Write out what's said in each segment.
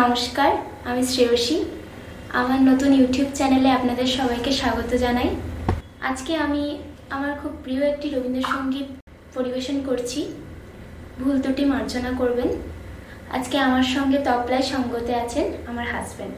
নমস্কার, আমি শ্রেয়সী। আমার নতুন ইউটিউব চ্যানেলে আপনাদের সবাইকে স্বাগত জানাই। আজকে আমি আমার খুব প্রিয় একটি রবীন্দ্রসঙ্গীত পরিবেশন করছি। ভুল ত্রুটি মার্জনা করবেন। আজকে আমার সঙ্গে তপলায় সঙ্গতে আছেন আমার হাজব্যান্ড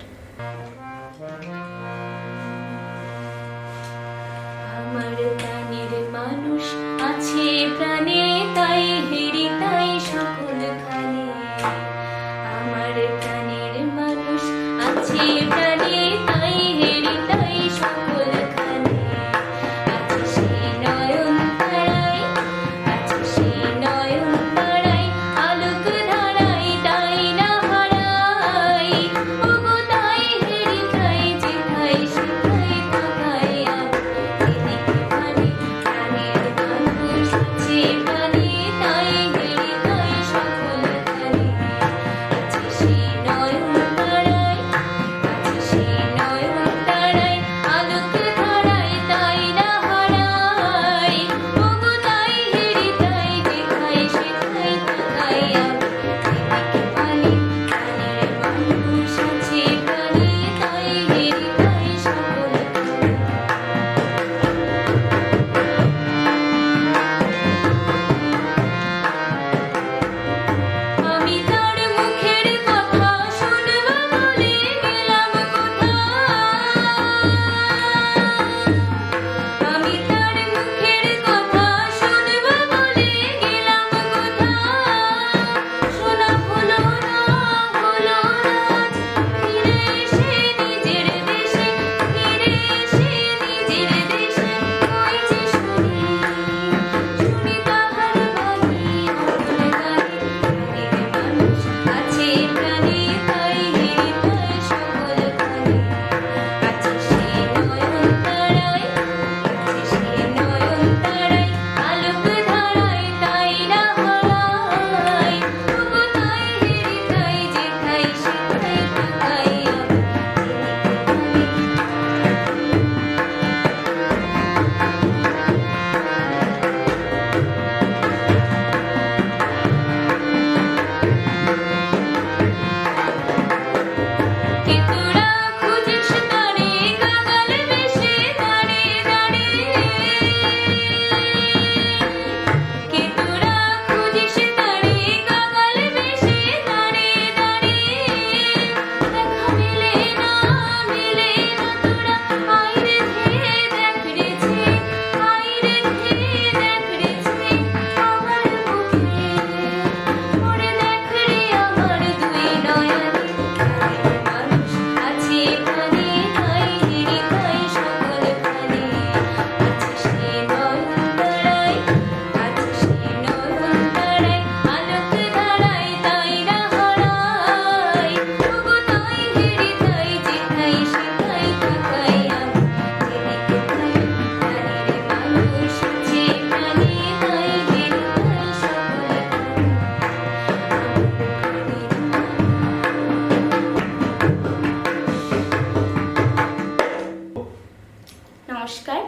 নমস্কার।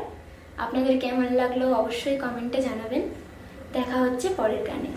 আপনাদের কেমন লাগল অবশ্যই কমেন্টে জানাবেন। দেখা হচ্ছে পরের গানে।